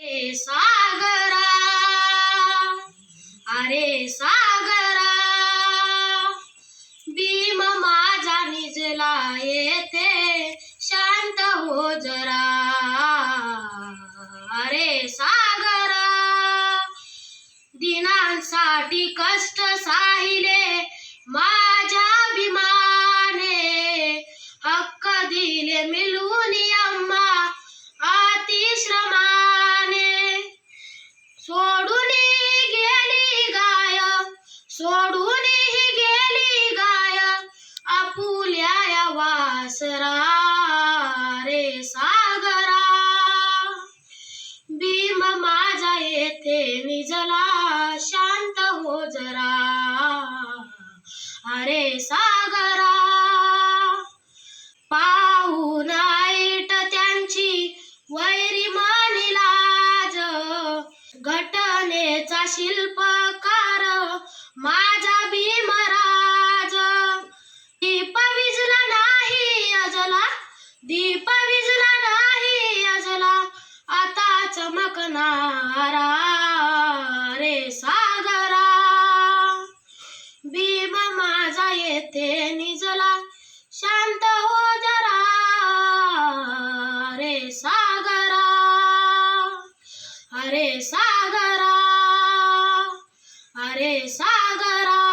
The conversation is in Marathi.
अरे सागरा अरे सागरा भीम माझा निजला येते शांत हो जरा. अरे सागरा दिनांसाठी कष्ट साहिले माझा येथे निजला शांत हो जरा. अरे सागरा पाहून ऐट त्यांची वैरी लाज घटनेचा शिल्पकार माझा भीमराज. दीप विजला नाही अजला दीप येथे निजला. शांत हो जरा अरे सागरा. अरे सागरा अरे सागरा.